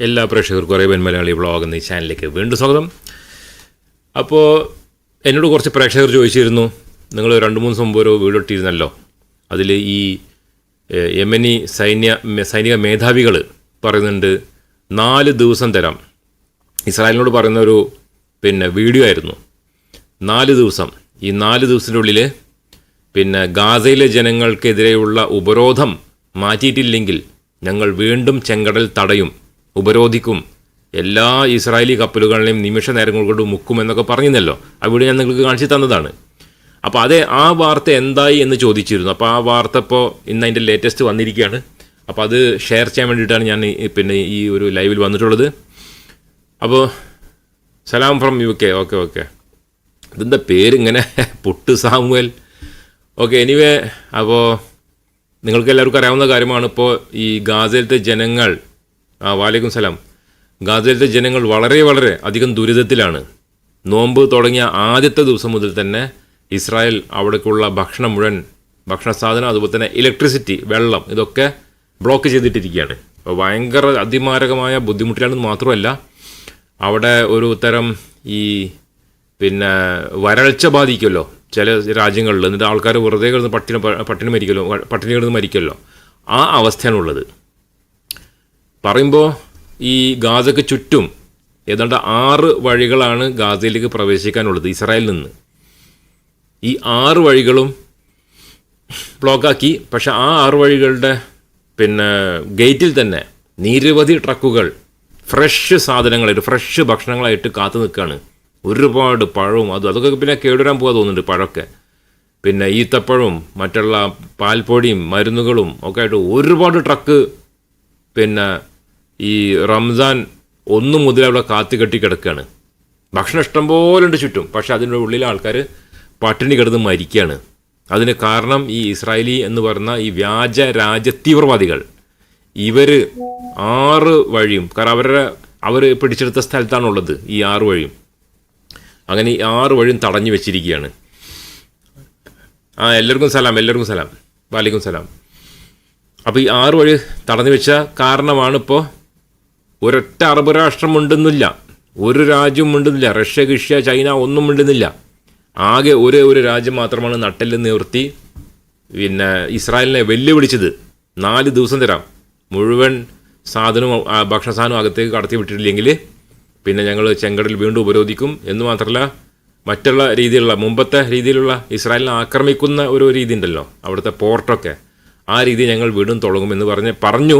എല്ലാ പ്രേക്ഷകർക്കും Arabian Malayali vlog എന്ന ഈ ചാനലിലേക്ക് വീണ്ടും സ്വാഗതം. അപ്പോൾ എന്നോട് കുറച്ച് പ്രേക്ഷകർ ചോദിച്ചിരുന്നു. നിങ്ങൾ രണ്ട് മൂന്ന് ദിവസം മുമ്പ് ഒരു വീഡിയോ ഇട്ടിരുന്നല്ലോ. അതിൽ ഈ യമനി സൈന്യ സൈനിക മേധാവികൾ പറയുന്നുണ്ട് നാല് ദിവസം തരാം. ഇസ്രായേലിനോട് പറയുന്ന ഒരു പിന്നെ വീഡിയോ ആയിരുന്നു. നാല് ദിവസം. ഈ നാല് ദിവസത്തിന്റെ ഉള്ളിൽ പിന്നെ ഗാസയിലെ ജനങ്ങൾക്കെതിരെയുള്ള ഉപരോധം മാറ്റിയിട്ടില്ലെങ്കിൽ ഞങ്ങൾ വീണ്ടും ചെങ്കടൽ തടയും. ഉപരോധിക്കും. എല്ലാ ഇസ്രായേലി കപ്പലുകളെയും നിമിഷ നേരങ്ങൾ കൊണ്ട് മുക്കുമെന്നൊക്കെ പറഞ്ഞിരുന്നല്ലോ. ആ വീഡിയോ ഞാൻ നിങ്ങൾക്ക് കാണിച്ചു തന്നതാണ്. അപ്പോൾ അതേ ആ വാർത്ത എന്തായി എന്ന് ചോദിച്ചിരുന്നു. അപ്പോൾ ആ വാർത്ത ഇപ്പോൾ ഇന്ന് അതിന്റെ ലേറ്റസ്റ്റ് വന്നിരിക്കുകയാണ്. അപ്പോൾ അത് ഷെയർ ചെയ്യാൻ വേണ്ടിയിട്ടാണ് ഞാൻ പിന്നെ ഈ ഒരു ലൈവിൽ വന്നിട്ടുള്ളത്. അപ്പോൾ Salam from U K okay okay ഇതെന്താ പേരിങ്ങനെ പുട്ട് സാമുവൽ. ഓക്കെ എനിവേ അപ്പോൾ നിങ്ങൾക്ക് എല്ലാവർക്കും അറിയാവുന്ന കാര്യമാണ്. ഇപ്പോൾ ഈ ഗാസയിലത്തെ ജനങ്ങൾ ആ വാലേക്കും സലാം. ഗാസയിലത്തെ ജനങ്ങൾ വളരെ വളരെ അധികം ദുരിതത്തിലാണ്. നോമ്പ് തുടങ്ങിയ ആദ്യത്തെ ദിവസം മുതൽ തന്നെ ഇസ്രായേൽ അവിടേക്കുള്ള ഭക്ഷണം മുഴുവൻ ഭക്ഷണ സാധനം അതുപോലെ തന്നെ ഇലക്ട്രിസിറ്റി വെള്ളം ഇതൊക്കെ ബ്ലോക്ക് ചെയ്തിട്ടിരിക്കുകയാണ്. അപ്പോൾ ഭയങ്കര അതിമാരകമായ ബുദ്ധിമുട്ടിലാണെന്ന് മാത്രമല്ല അവിടെ ഒരു തരം ഈ പിന്നെ വരൾച്ച ബാധിക്കുമല്ലോ ചില രാജ്യങ്ങളിൽ. എന്നിട്ട് ആൾക്കാർ വെറുതെ കിടന്ന് പട്ടിണി പട്ടിണി മരിക്കല്ലോ പട്ടിണി കിടന്ന് മരിക്കല്ലോ ആ അവസ്ഥയാണുള്ളത്. പറയുമ്പോൾ ഈ ഗാസയ്ക്ക് ചുറ്റും ഏതാണ്ട് ആറ് വഴികളാണ് ഗാസയിലേക്ക് പ്രവേശിക്കാനുള്ളത് ഇസ്രായേലിൽ നിന്ന്. ഈ ആറ് വഴികളും ബ്ലോക്കാക്കി പക്ഷെ ആ ആറ് വഴികളുടെ പിന്നെ ഗേറ്റിൽ തന്നെ നിരവധി ട്രക്കുകൾ ഫ്രഷ് സാധനങ്ങളായിട്ട് ഫ്രഷ് ഭക്ഷണങ്ങളായിട്ട് കാത്തു നിൽക്കുകയാണ്. ഒരുപാട് പഴവും അതും അതൊക്കെ പിന്നെ കേടുവരാൻ പോകാൻ തോന്നുന്നുണ്ട് പഴമൊക്കെ. പിന്നെ ഈത്തപ്പഴവും മറ്റുള്ള പാൽപ്പൊടിയും മരുന്നുകളും ഒക്കെ ആയിട്ട് ഒരുപാട് ട്രക്ക് പിന്നെ ഈ റംസാൻ ഒന്നും മുതൽ അവിടെ കാത്തു കെട്ടി കിടക്കുകയാണ് ഭക്ഷണം ഇഷ്ടം പോലെ ഉണ്ട് ചുറ്റും. പക്ഷെ അതിന്റെ ഉള്ളിൽ ആൾക്കാർ പട്ടിണി കിടന്ന് മരിക്കുകയാണ് അതിന് കാരണം ഈ ഇസ്രായേലി എന്ന് പറയുന്ന ഈ വ്യാജ രാജ്യ തീവ്രവാദികൾ. ഇവർ ആറ് വഴിയും കാരണം അവരുടെ അവർ പിടിച്ചെടുത്ത സ്ഥലത്താണുള്ളത് ഈ ആറ് വഴിയും. അങ്ങനെ ഈ ആറ് വഴിയും തടഞ്ഞു വെച്ചിരിക്കുകയാണ്. ആ എല്ലാവർക്കും സലാം എല്ലാവർക്കും സലാം. വാലിക്കും സലാം. അപ്പോൾ ഈ ആറ് വഴി തടഞ്ഞു വെച്ച കാരണമാണ് ഇപ്പോൾ ഒരൊറ്റ അറബ് രാഷ്ട്രം ഉണ്ടെന്നില്ല ഒരു രാജ്യവും ഉണ്ടെന്നില്ല റഷ്യ കിഷ്യ ചൈന ഒന്നും ഉണ്ടെന്നില്ല ആകെ ഒരേ ഒരു രാജ്യം മാത്രമാണ് നട്ടെല്ല് നിവർത്തി പിന്നെ ഇസ്രായേലിനെ വെല്ലുവിളിച്ചത്. നാല് ദിവസം തരാം. മുഴുവൻ സാധനവും ഭക്ഷണ സാധനവും അകത്തേക്ക് കടത്തി വിട്ടിട്ടില്ലെങ്കിൽ പിന്നെ ഞങ്ങൾ ചെങ്കടൽ വീണ്ടും ഉപരോധിക്കും. എന്ന് മാത്രമല്ല മറ്റുള്ള രീതിയിലുള്ള മുമ്പത്തെ രീതിയിലുള്ള ഇസ്രായേലിനെ ആക്രമിക്കുന്ന ഒരു രീതി ഉണ്ടല്ലോ അവിടുത്തെ പോർട്ടൊക്കെ. ആ രീതി ഞങ്ങൾ വീണ്ടും തുടങ്ങുമെന്ന് പറഞ്ഞ് പറഞ്ഞു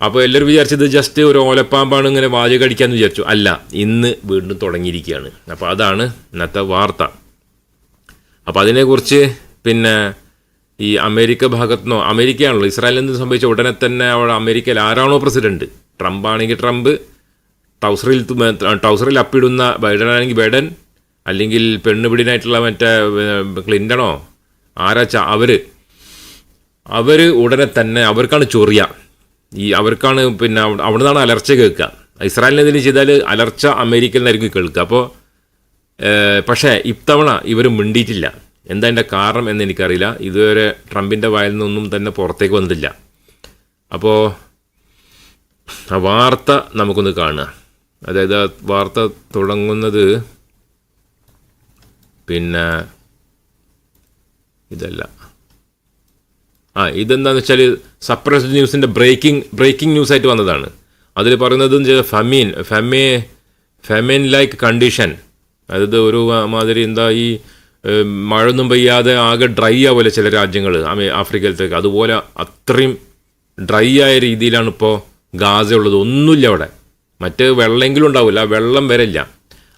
അപ്പോൾ എല്ലാവരും വിചാരിച്ചത് ജസ്റ്റ് ഒരു ഓലപ്പാമ്പാണ് ഇങ്ങനെ വാചക അടിക്കാമെന്ന് വിചാരിച്ചു. അല്ല ഇന്ന് വീണ്ടും തുടങ്ങിയിരിക്കുകയാണ്. അപ്പോൾ അതാണ് ഇന്നത്തെ വാർത്ത. അപ്പോൾ അതിനെക്കുറിച്ച് പിന്നെ ഈ അമേരിക്ക ഭാഗത്തുനിന്നോ അമേരിക്കയാണല്ലോ ഇസ്രായേലിൽ നിന്ന് സംഭവിച്ച? ഉടനെ തന്നെ അവിടെ അമേരിക്കയിൽ ആരാണോ പ്രസിഡന്റ്? ട്രംപ് ആണെങ്കിൽ ട്രംപ് ടൗസറിൽ ടൗസറിൽ അപ്പിടുന്ന ബൈഡൻ ആണെങ്കിൽ ബൈഡൻ അല്ലെങ്കിൽ പെണ്ണുപിടിനായിട്ടുള്ള മറ്റേ ക്ലിന്റണോ ആരാച്ച? അവർ അവർ ഉടനെ തന്നെ അവർക്കാണ് ചൊറിയ. ഈ അവർക്കാണ് പിന്നെ അവ- അവിടെ നിന്നാണ് അലർച്ച കേൾക്കുക. ഇസ്രായേലിനെതിരെ ചെയ്താൽ അലർച്ച അമേരിക്കയിൽ നിന്നായിരിക്കും കേൾക്കുക. അപ്പോൾ പക്ഷേ ഇത്തവണ ഇവർ മിണ്ടിയിട്ടില്ല. എന്താ എന്റെ കാരണം എന്ന് എനിക്കറിയില്ല. ഇതുവരെ ട്രംപിന്റെ വായിൽ നിന്നൊന്നും തന്നെ പുറത്തേക്ക് വന്നിട്ടില്ല. അപ്പോൾ ആ വാർത്ത നമുക്കൊന്ന് കാണുക. അതായത് ആ വാർത്ത തുടങ്ങുന്നത് പിന്നെ ഇതല്ല. ആ ഇതെന്താണെന്ന് വെച്ചാൽ സപ്രസ് ന്യൂസിന്റെ ബ്രേക്കിംഗ് ബ്രേക്കിംഗ് ന്യൂസ് ആയിട്ട് വന്നതാണ്. അതിൽ പറയുന്നത് ഫമീൻ ഫെമേ ഫെമിൻ ലൈക്ക് കണ്ടീഷൻ അതായത് ഒരു മാതിരി എന്താ ഈ മഴ മഴയൊന്നും പെയ്യാതെ ആകെ ഡ്രൈ ആവുമല്ലോ ചില രാജ്യങ്ങൾ ആഫ്രിക്കയിലത്തേക്ക്. അതുപോലെ അത്രയും ഡ്രൈ ആയ രീതിയിലാണ് ഇപ്പോൾ ഗാസ ഉള്ളത്. ഒന്നുമില്ല അവിടെ. മറ്റ് വെള്ളമെങ്കിലും ഉണ്ടാവില്ല വെള്ളം വരില്ല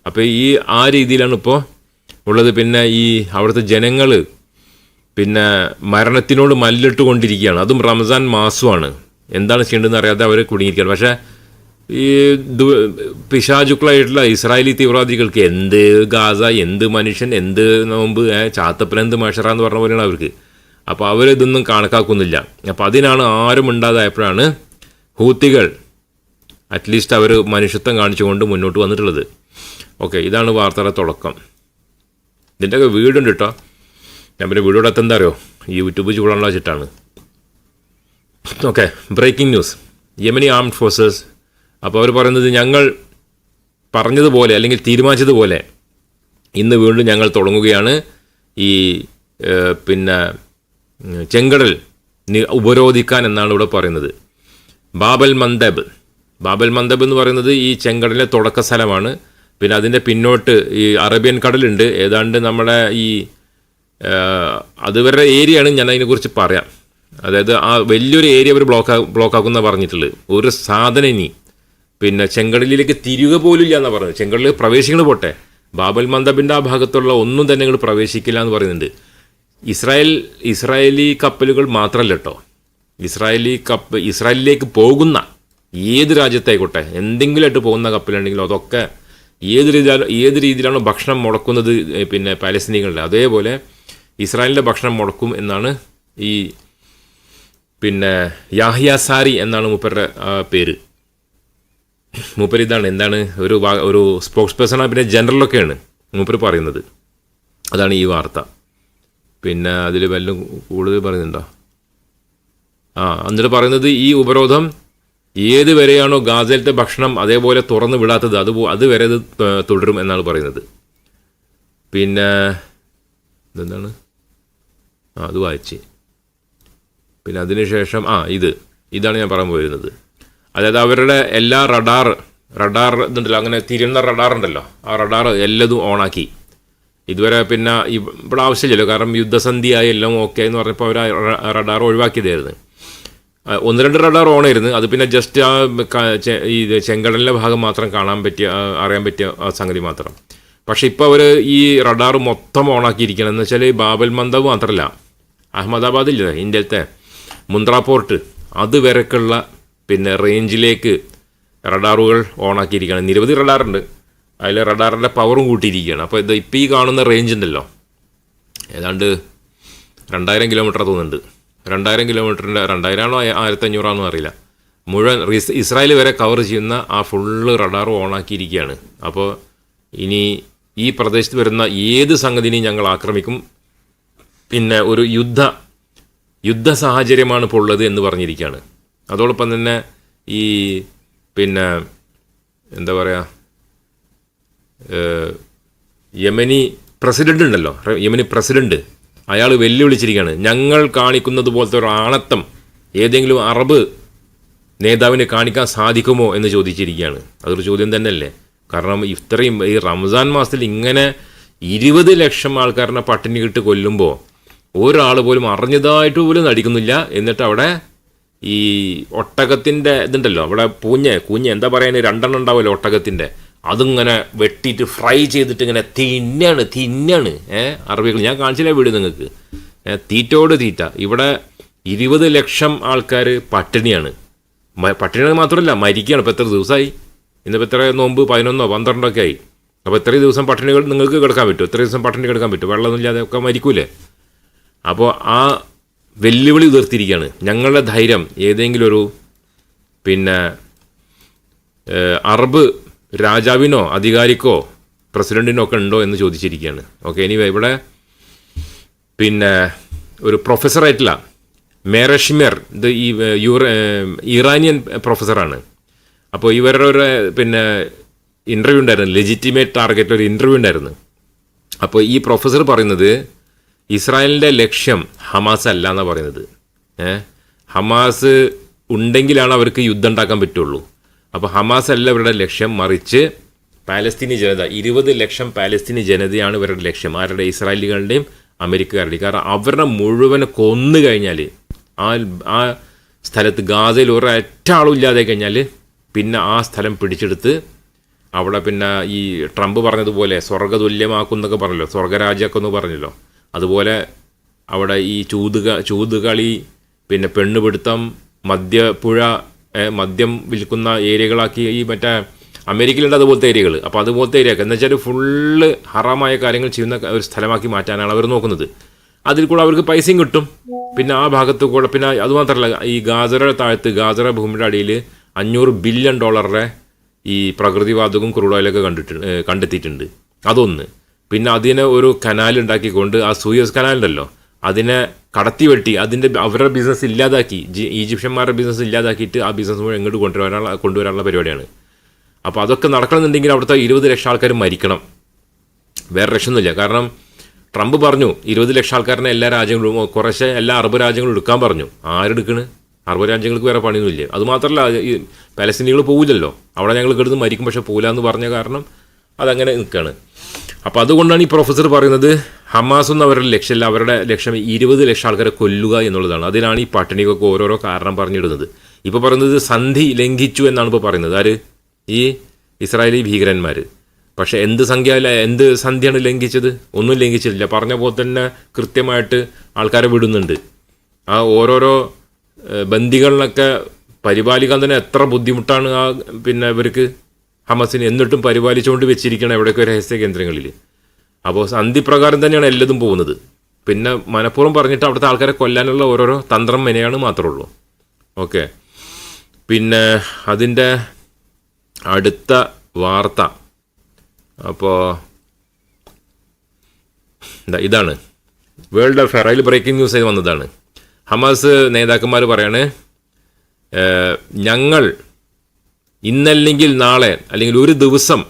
അപ്പോൾ ഈ ആ രീതിയിലാണ് ഇപ്പോൾ ഉള്ളത്. പിന്നെ ഈ അവിടുത്തെ ജനങ്ങൾ പിന്നെ മരണത്തിനോട് മല്ലിട്ട് കൊണ്ടിരിക്കുകയാണ് അതും റംസാൻ മാസമാണ്. എന്താണ് ചെയ്യേണ്ടതെന്ന് അറിയാതെ അവർ കുടുങ്ങിയിരിക്കുകയാണ്. പക്ഷേ ഈ പിശാചുക്കളായിട്ടുള്ള ഇസ്രായേലി തീവ്രവാദികൾക്ക് എന്ത് ഗാസ എന്ത് മനുഷ്യൻ എന്ത് നോമ്പ് ചാത്തപ്പൻ എന്ത് മഷറ എന്ന് പറഞ്ഞ പോലെയാണ് അവർക്ക്. അപ്പോൾ അവരിതൊന്നും കണക്കാക്കുന്നില്ല. അപ്പോൾ അതിനാണ് ആരും ഉണ്ടാതായപ്പോഴാണ് ഹൂത്തികൾ അറ്റ്ലീസ്റ്റ് അവർ മനുഷ്യത്വം കാണിച്ചുകൊണ്ട് മുന്നോട്ട് വന്നിട്ടുള്ളത്. ഓക്കെ ഇതാണ് വാർത്തയുടെ തുടക്കം. ഇതിന്റെയൊക്കെ വീടുണ്ട് കേട്ടോ ഞാൻ പിന്നെ വീടോടെ എത്താൻ അറിയോ? യൂട്യൂബ് ചൂടാനുള്ള ചിട്ടാണ് okay breaking news Yemeni armed forces അപ്പോൾ അവർ പറയുന്നത് ഞങ്ങൾ പറഞ്ഞതുപോലെ അല്ലെങ്കിൽ തീരുമാനിച്ചതുപോലെ ഇന്ന് വീണ്ടും ഞങ്ങൾ തുടങ്ങുകയാണ്. ഈ പിന്നെ ചെങ്കടൽ ഉപരോധിക്കാൻ എന്നാണ് ഇവിടെ പറയുന്നത്. ബാബൽ മന്ദബ്. ബാബൽ മന്ദബ് എന്ന് പറയുന്നത് ഈ ചെങ്കടലിലെ തുടക്ക സ്ഥലമാണ് പിന്നെ അതിന്റെ പിന്നോട്ട് ഈ അറേബ്യൻ കടലുണ്ട്. ഏതാണ്ട് നമ്മുടെ ഈ ഏഹ്, അതുവരെ ഏരിയയാണ് ഞാൻ അതിനെക്കുറിച്ച് പറയാം. അതായത് ആ വലിയൊരു ഏരിയ അവർ ബ്ലോക്ക് ബ്ലോക്ക് ആക്കുന്ന പറഞ്ഞിട്ടുള്ളത്. ഒരു സാധനം ഇനി പിന്നെ ചെങ്കടലിലേക്ക് തിരിയുക പോലും ഇല്ല എന്നാണ് പറയുന്നത് ചെങ്കടലിൽ പ്രവേശിക്കണ പോട്ടെ. ബാബൽ മന്ദബിന്റെ ആ ഭാഗത്തുള്ള ഒന്നും തന്നെ നിങ്ങൾ പ്രവേശിക്കില്ല എന്ന് പറയുന്നുണ്ട്. ഇസ്രായേൽ ഇസ്രായേലി കപ്പലുകൾ മാത്രമല്ല കേട്ടോ ഇസ്രായേലി കപ്പ് ഇസ്രായേലിലേക്ക് പോകുന്ന ഏത് രാജ്യത്തായിക്കോട്ടെ എന്തെങ്കിലുമായിട്ട് പോകുന്ന കപ്പലുണ്ടെങ്കിലും അതൊക്കെ ഏത് രീതിയിലാണ് ഏത് രീതിയിലാണോ ഭക്ഷണം മുടക്കുന്നത് പിന്നെ പാലസ്തീനികളുടെ. അതേപോലെ ഇസ്രായേലിന്റെ ഭക്ഷണം മുടക്കും എന്നാണ് ഈ പിന്നെ യാഹിയ സാരി എന്നാണ് മൂപ്പരുടെ പേര്. മൂപ്പർ ഇതാണ് എന്താണ് ഒരു ഒരു സ്പോക്സ് പേഴ്സണാണ് പിന്നെ ജനറലൊക്കെയാണ് മൂപ്പർ പറയുന്നത്. അതാണ് ഈ വാർത്ത. പിന്നെ അതിൽ വല്ലതും കൂടുതൽ പറയുന്നുണ്ടോ? ആ എന്നിട്ട് പറയുന്നത് ഈ ഉപരോധം ഏത് വരെയാണോ ഗാസയിലത്തെ ഭക്ഷണം അതേപോലെ തുറന്നു വിടാത്തത് അത് അതുവരെ ഇത് ത- തുടരും എന്നാണ് പറയുന്നത്. പിന്നെ ഇതെന്താണ്? ആ അത് വായിച്ച്. പിന്നെ അതിനുശേഷം ആ ഇത്. ഇതാണ് ഞാൻ പറയാൻ പോയിരുന്നത്. അതായത് അവരുടെ എല്ലാ റഡാർ റഡാർ ഇതുണ്ടല്ലോ അങ്ങനെ തിരിയുന്ന റഡാർ ഉണ്ടല്ലോ. ആ റഡാർ എല്ലതും ഓണാക്കി. ഇതുവരെ പിന്നെ ഇവ- ഇവിടെ ആവശ്യമില്ലല്ലോ കാരണം യുദ്ധസന്ധിയായി എല്ലാം ഓക്കെ എന്ന് പറഞ്ഞപ്പോൾ അവർ റഡാർ ഒഴിവാക്കിയതായിരുന്നു. ഒന്ന് രണ്ട് റഡാർ ഓൺ ആയിരുന്നു അത് പിന്നെ ജസ്റ്റ് ആ ഈ ചെങ്കടലിന്റെ ഭാഗം മാത്രം കാണാൻ പറ്റിയ അറിയാൻ പറ്റിയ ആ സംഗതി മാത്രം. പക്ഷേ ഇപ്പോൾ അവർ ഈ റഡാർ മൊത്തം ഓണാക്കിയിരിക്കണം എന്ന് വെച്ചാൽ ബാബൽ മന്ദവ് മാത്രമല്ല അഹമ്മദാബാദില്ലേ ഇന്ത്യയിലത്തെ മുന്ദ്ര പോർട്ട് അതുവരെക്കുള്ള പിന്നെ റേഞ്ചിലേക്ക് റഡാറുകൾ ഓണാക്കിയിരിക്കുകയാണ്. നിരവധി റഡാറുണ്ട്. അതിൽ റഡാറിന്റെ പവറും കൂട്ടിയിരിക്കുകയാണ്. അപ്പോൾ ഇത് ഇപ്പോൾ ഈ കാണുന്ന റേഞ്ച് ഉണ്ടല്ലോ. ഏതാണ്ട് രണ്ടായിരം കിലോമീറ്റർ തോന്നുന്നുണ്ട്. രണ്ടായിരം കിലോമീറ്ററിന്റെ രണ്ടായിരം ആണോ ആയിരത്തി അഞ്ഞൂറാണോ അറിയില്ല. മുഴുവൻ ഇസ്രായേൽ വരെ കവർ ചെയ്യുന്ന ആ ഫുള്ള് റഡാർ ഓണാക്കിയിരിക്കുകയാണ്. അപ്പോൾ ഇനി ഈ പ്രദേശത്ത് വരുന്ന ഏത് സംഗതിനെയും ഞങ്ങൾ ആക്രമിക്കും. പിന്നെ ഒരു യുദ്ധ യുദ്ധ സാഹചര്യമാണ് ഇപ്പോൾ ഉള്ളത് എന്ന് പറഞ്ഞിരിക്കുകയാണ്. അതോടൊപ്പം തന്നെ ഈ പിന്നെ എന്താ പറയുക യമനി പ്രസിഡന്റ് ഉണ്ടല്ലോ യമനി പ്രസിഡന്റ് അയാൾ വെല്ലുവിളിച്ചിരിക്കുകയാണ്. ഞങ്ങൾ കാണിക്കുന്നത് പോലത്തെ ഒരു ആണത്തം ഏതെങ്കിലും അറബ് നേതാവിനെ കാണിക്കാൻ സാധിക്കുമോ എന്ന് ചോദിച്ചിരിക്കുകയാണ്. അതൊരു ചോദ്യം തന്നെയല്ലേ? കാരണം ഇത്രയും ഈ റംസാൻ മാസത്തിൽ ഇങ്ങനെ ഇരുപത് ലക്ഷം ആൾക്കാരനെ പട്ടിണി കിട്ട് കൊല്ലുമ്പോൾ ഒരാൾ പോലും അറിഞ്ഞതായിട്ട് പോലും നടിക്കുന്നില്ല. എന്നിട്ട് അവിടെ ഈ ഒട്ടകത്തിന്റെ ഇതുണ്ടല്ലോ അവിടെ പൂഞ്ഞ് കൂഞ്ഞ് എന്താ പറയുന്നത് രണ്ടെണ്ണം ഉണ്ടാവുമല്ലോ ഒട്ടകത്തിന്റെ അതിങ്ങനെ വെട്ടിയിട്ട് ഫ്രൈ ചെയ്തിട്ട് ഇങ്ങനെ തിന്നാണ് തിന്നാണ്. ഏഹ് അറബികൾ ഞാൻ കാണിച്ചില്ല വീട് നിങ്ങൾക്ക്? തീറ്റോട് തീറ്റ. ഇവിടെ ഇരുപത് ലക്ഷം ആൾക്കാർ പട്ടിണിയാണ്. പട്ടിണി മാത്രമല്ല മരിക്കുകയാണ്. ഇപ്പോൾ എത്ര ദിവസമായി ഇന്നിപ്പോൾ എത്ര നോമ്പ്? പതിനൊന്നോ പന്ത്രണ്ടോ ഒക്കെ ആയി. അപ്പോൾ ഇത്രയും ദിവസം പട്ടിണി നിങ്ങൾക്ക് കിടക്കാൻ പറ്റും എത്ര ദിവസം പട്ടിണി കിടക്കാൻ പറ്റും വെള്ളമൊന്നുമില്ലാതെ ഒക്കെ മരിക്കൂലേ? അപ്പോൾ ആ വെല്ലുവിളി ഉയർത്തിയിരിക്കുകയാണ് ഞങ്ങളുടെ ധൈര്യം ഏതെങ്കിലും ഒരു പിന്നെ അറബ് രാജാവിനോ അധികാരിക്കോ പ്രസിഡന്റിനോ ഒക്കെ ഉണ്ടോ എന്ന് ചോദിച്ചിരിക്കുകയാണ് ഓക്കെ ഇനി ഇവിടെ പിന്നെ ഒരു പ്രൊഫസറായിട്ടില്ല മേരഷ്മിർ ഇത് ഈ യൂറ ഇറാനിയൻ പ്രൊഫസറാണ് അപ്പോൾ ഇവരുടെ ഒരു പിന്നെ ഇന്റർവ്യൂ ഉണ്ടായിരുന്നു. ലെജിറ്റിമേറ്റ് ടാർഗറ്റ് ഒരു ഇന്റർവ്യൂ ഉണ്ടായിരുന്നു. അപ്പോൾ ഈ പ്രൊഫസർ പറയുന്നത് ഇസ്രായേലിന്റെ ലക്ഷ്യം ഹമാസ് അല്ല എന്നാണ് പറയുന്നത് ഹമാസ് ഉണ്ടെങ്കിലാണ് അവർക്ക് യുദ്ധം ഉണ്ടാക്കാൻ പറ്റുള്ളൂ. അപ്പോൾ ഹമാസ് അല്ല ഇവരുടെ ലക്ഷ്യം. മറിച്ച് പാലസ്തീനി ജനത ഇരുപത് ലക്ഷം പാലസ്തീനി ജനതയാണ് ഇവരുടെ ലക്ഷ്യം. ആരുടെ? ഇസ്രായേലികളുടെയും അമേരിക്കക്കാരുടെയും. കാരണം അവരുടെ മുഴുവൻ കൊന്നു കഴിഞ്ഞാൽ ആ ആ സ്ഥലത്ത് ഗാസയിൽ ഒരൊറ്റ ആളും ഇല്ലാതെ കഴിഞ്ഞാൽ പിന്നെ ആ സ്ഥലം പിടിച്ചെടുത്ത് അവിടെ പിന്നെ ഈ ട്രംപ് പറഞ്ഞതുപോലെ സ്വർഗതുല്യമാക്കുന്നൊക്കെ പറഞ്ഞല്ലോ. സ്വർഗരാജ്യമൊക്കെ ഒന്ന് പറഞ്ഞല്ലോ. അതുപോലെ അവിടെ ഈ ചൂതുക ചൂതുകളി പിന്നെ പെണ്ണുപിടുത്തം മദ്യപ്പുഴ മദ്യം വിൽക്കുന്ന ഏരിയകളാക്കി ഈ മറ്റേ അമേരിക്കയിലുണ്ട് അതുപോലത്തെ ഏരിയകൾ അപ്പോൾ അതുപോലത്തെ ഏരിയ എന്ന് വെച്ചാൽ ഫുള്ള് ഹറാമായ കാര്യങ്ങൾ ചെയ്യുന്ന ഒരു സ്ഥലമാക്കി മാറ്റാനാണ് അവർ നോക്കുന്നത്. അതിൽ കൂടെ അവർക്ക് പൈസയും കിട്ടും. പിന്നെ ആ ഭാഗത്ത് കൂടെ പിന്നെ അതുമാത്രമല്ല ഈ ഗാസറ താഴത്ത് ഗാസറ ഭൂമിയുടെ അടിയിൽ അഞ്ഞൂറ് ബില്യൺ ഡോളറുടെ ഈ പ്രകൃതിവാതകവും ക്രൂഡ് ഓയിലൊക്കെ കണ്ടിട്ടുണ്ട് കണ്ടെത്തിയിട്ടുണ്ട്. അതൊന്ന്. പിന്നെ അതിനെ ഒരു കനാൽ ഉണ്ടാക്കിക്കൊണ്ട് ആ സൂയസ് കനാലുണ്ടല്ലോ അതിനെ കടത്തി വെട്ടി അതിന്റെ അവരുടെ ബിസിനസ് ഇല്ലാതാക്കി ഈജിപ്ഷ്യന്മാരുടെ ബിസിനസ് ഇല്ലാതാക്കിയിട്ട് ആ ബിസിനസ് മുഴുവൻ ഇങ്ങോട്ട് കൊണ്ടുവരാനുള്ള കൊണ്ടുവരാനുള്ള പരിപാടിയാണ്. അപ്പോൾ അതൊക്കെ നടക്കണമെന്നുണ്ടെങ്കിൽ അവിടുത്തെ ഇരുപത് ലക്ഷം ആൾക്കാർ മരിക്കണം. വേറെ രക്ഷമൊന്നുമില്ല കാരണം ട്രംപ് പറഞ്ഞു ഇരുപത് ലക്ഷം ആൾക്കാരനെ എല്ലാ രാജ്യങ്ങളും കുറേശ്ശെ എല്ലാ അറബ് രാജ്യങ്ങളും എടുക്കാൻ പറഞ്ഞു. ആരെടുക്കണ് അറബ് രാജ്യങ്ങൾക്ക് വേറെ പണിയൊന്നുമില്ല. അതുമാത്രമല്ല ഈ പലസ്തീനികൾ പോവില്ലല്ലോ. അവിടെ ഞങ്ങൾ കിടന്ന് മരിക്കും പക്ഷേ പോകില്ല എന്ന് പറഞ്ഞ കാരണം അതങ്ങനെ നിൽക്കുകയാണ് അപ്പോൾ അതുകൊണ്ടാണ് ഈ പ്രൊഫസർ പറയുന്നത് ഹമാസ് ഒന്നും അവരുടെ ലക്ഷ്യമല്ല അവരുടെ ലക്ഷ്യം ഇരുപത് ലക്ഷം ആൾക്കാരെ കൊല്ലുക എന്നുള്ളതാണ്. അതിനാണ് ഈ പട്ടിണിക്കൊക്കെ ഓരോരോ കാരണം പറഞ്ഞിടുന്നത്. ഇപ്പോൾ പറയുന്നത് സന്ധി ലംഘിച്ചു എന്നാണ് ഇപ്പോൾ പറയുന്നത്. ആര്? ഈ ഇസ്രായേലി ഭീകരന്മാർ പക്ഷേ എന്ത് സംഖ്യ എന്ത് സന്ധ്യയാണ് ലംഘിച്ചത്? ഒന്നും ലംഘിച്ചിട്ടില്ല. പറഞ്ഞ പോലെ തന്നെ കൃത്യമായിട്ട് ആൾക്കാരെ വിടുന്നുണ്ട്. ആ ഓരോരോ ബന്ദികളിലൊക്കെ പരിപാലിക്കാൻ തന്നെ എത്ര ബുദ്ധിമുട്ടാണ് ആ പിന്നെ ഇവർക്ക്? ഹമസിന് എന്നിട്ടും പരിപാലിച്ചുകൊണ്ട് വെച്ചിരിക്കണം എവിടെയൊക്കെ രഹസ്യ കേന്ദ്രങ്ങളിൽ. അപ്പോൾ സന്ധിപ്രകാരം തന്നെയാണ് എല്ലതും പോകുന്നത്. പിന്നെ മനഃപൂർവം പറഞ്ഞിട്ട് അവിടുത്തെ ആൾക്കാരെ കൊല്ലാനുള്ള ഓരോരോ തന്ത്രം മെനയാണ് മാത്രമേ ഉള്ളൂ ഓക്കെ. പിന്നെ അതിന്റെ അടുത്ത വാർത്ത. അപ്പോൾ ഇതാ ഇതാണ്. വേൾഡ് അഫെയർ അതിൽ ബ്രേക്കിംഗ് ന്യൂസ് ആയി വന്നതാണ്. ഹമാസ് നേതാക്കന്മാർ പറയാണ് ഞങ്ങൾ ഇന്നല്ലെങ്കിൽ നാളെ അല്ലെങ്കിൽ ഒരു ദിവസം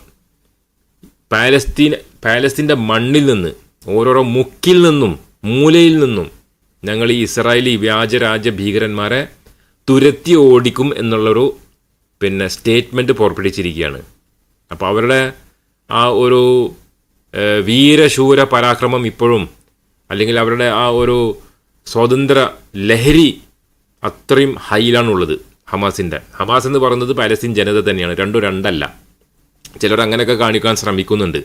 പാലസ്തീൻ പാലസ്തീന്റെ മണ്ണിൽ നിന്ന് ഓരോരോ മുക്കിൽ നിന്നും മൂലയിൽ നിന്നും ഞങ്ങൾ ഈ ഇസ്രായേലി വ്യാജരാജ ഭീകരന്മാരെ തുരത്തി ഓടിക്കും എന്നുള്ളൊരു പിന്നെ സ്റ്റേറ്റ്മെന്റ് പുറപ്പെടുവിച്ചിരിക്കുകയാണ്. അപ്പോൾ അവരുടെ ആ ഒരു വീരശൂര പരാക്രമം ഇപ്പോഴും അല്ലെങ്കിൽ അവരുടെ ആ ഒരു സ്വതന്ത്ര ലഹരി അത്രയും ഹൈയിലാണുള്ളത്. ഹമാസിന്റെ ഹമാസ് എന്ന് പറയുന്നത് പാലസ്തീൻ ജനത തന്നെയാണ്. രണ്ടും രണ്ടല്ല. ചിലർ അങ്ങനെയൊക്കെ കാണിക്കാൻ ശ്രമിക്കുന്നുണ്ട്.